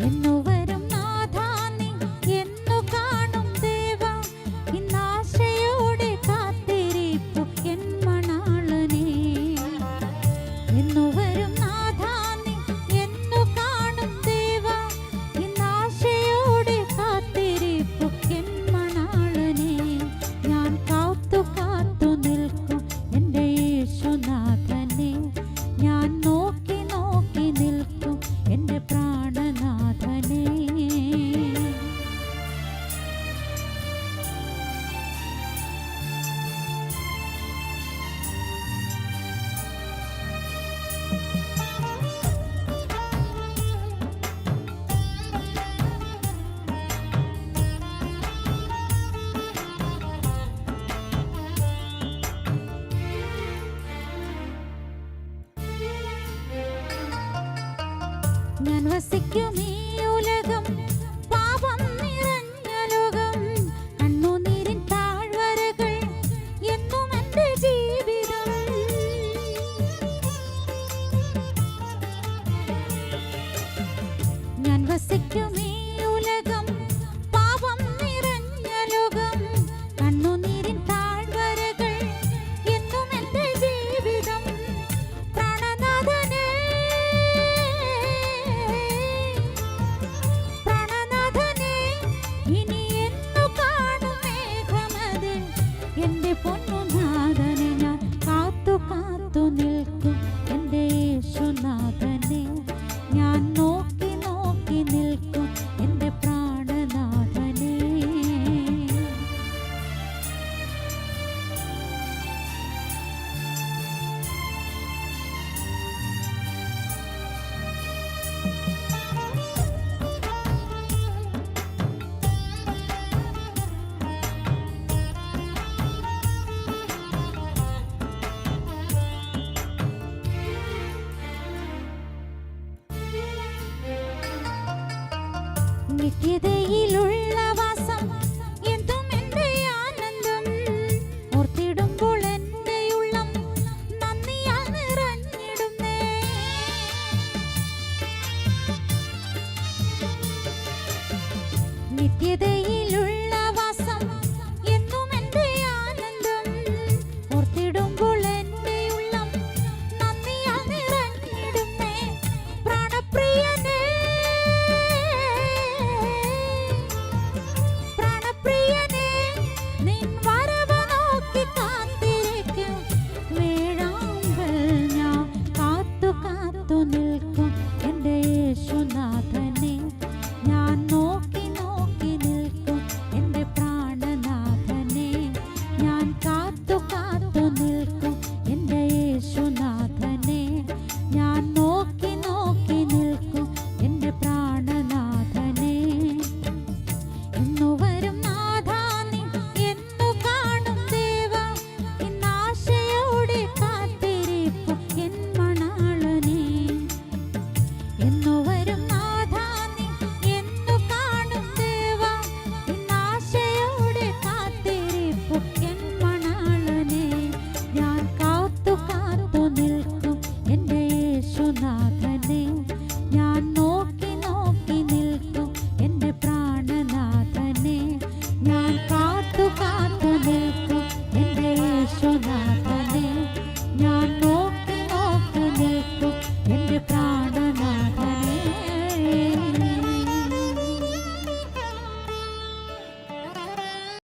You know. ഞാൻ വസിക്കും ഈ ഉലകം. നിത്യതയിലുള്ള വാസം എന്തും എന്റെ ആനന്ദം. ഓർത്തിടുമ്പോൾ നിറഞ്ഞിടുന്നേ. നിത്യതയിലുള്ള